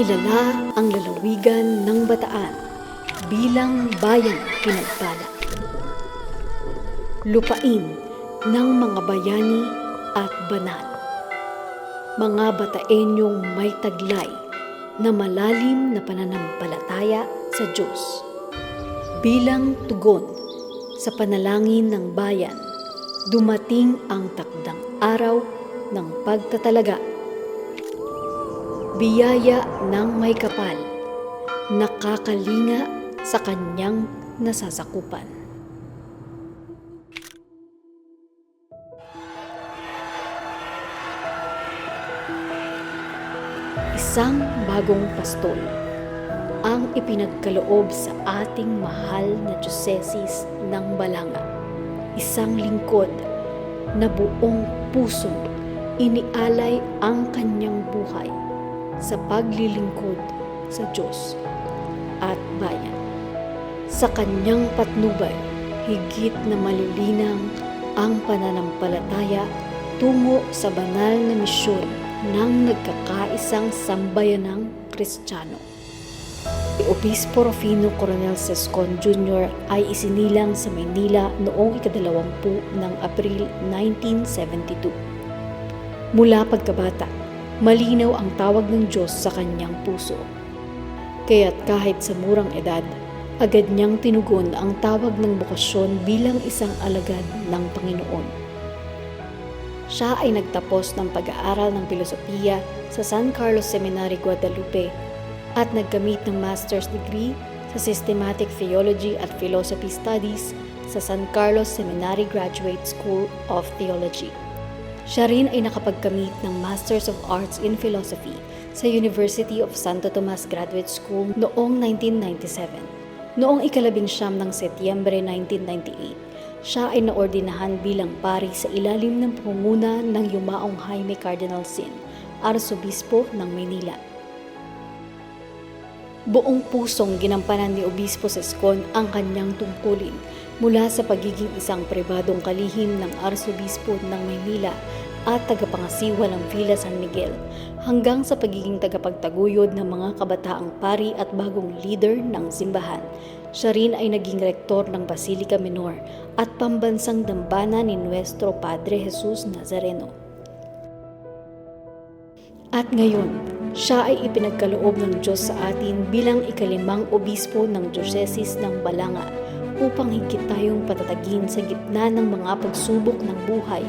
Kilala ang lalawigan ng Bataan bilang bayang pinagpala. Lupain ng mga bayani at banal. Mga Bataenyong may taglay na malalim na pananampalataya sa Diyos. Bilang tugon sa panalangin ng bayan, dumating ang takdang araw ng pagtatalaga biyaya ng may kapal, nakakalinga sa kanyang nasasakupan. Isang bagong pastol ang ipinagkaloob sa ating mahal na diyosesis ng Balanga. Isang lingkod na buong pusong inialay ang kanyang buhay sa paglilingkod sa Diyos at bayan. Sa kanyang patnubay, higit na malilinang ang pananampalataya tungo sa banal na misyon ng nagkakaisang sambayanang Kristiyano. Obispo Rufino Coronel Sescon Jr. ay isinilang sa Maynila noong ikadalawampu ng Abril 1972. Mula pagkabata, malinaw ang tawag ng Diyos sa kanyang puso. Kaya't kahit sa murang edad, agad niyang tinugon ang tawag ng bukasyon bilang isang alagad ng Panginoon. Siya ay nagtapos ng pag-aaral ng filosofiya sa San Carlos Seminary, Guadalupe at nagkamit ng master's degree sa Systematic Theology at Philosophy Studies sa San Carlos Seminary Graduate School of Theology. Siya rin ay nakapagkamit ng Masters of Arts in Philosophy sa University of Santo Tomas Graduate School noong 1997. Noong ikalabing siyam ng Setyembre 1998, siya ay naordinahan bilang pari sa ilalim ng pangunguna ng Yumaong Jaime Cardinal Sin, Arsobispo ng Maynila. Buong pusong ginampanan ni Obispo Sescon ang kanyang tungkulin mula sa pagiging isang pribadong kalihim ng Arsobispo ng Maynila at tagapangasiwa ng Villa San Miguel hanggang sa pagiging tagapagtaguyod ng mga kabataang pari at bagong leader ng simbahan. Siya rin ay naging rektor ng Basilica Minor at pambansang dambana ni Nuestro Padre Jesus Nazareno. At ngayon, siya ay ipinagkaloob ng Diyos sa atin bilang ikalimang obispo ng Diocesis ng Balanga upang higit tayong patatagin sa gitna ng mga pagsubok ng buhay,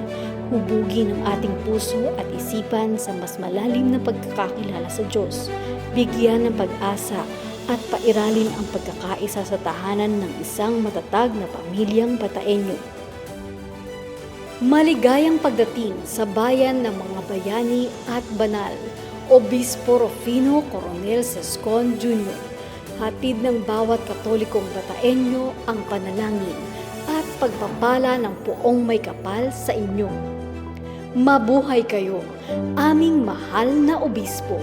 hubugin ang ating puso at isipan sa mas malalim na pagkakakilala sa Diyos, bigyan ng pag-asa at pairalin ang pagkakaisa sa tahanan ng isang matatag na pamilyang Bataenyo. Maligayang pagdating sa bayan ng mga bayani at banal, Obispo Rufino Coronel Sescon Jr. Hatid ng bawat katolikong Bataenyo ang panalangin at pagpapala ng puong may kapal sa inyo. Mabuhay kayo, aming mahal na obispo.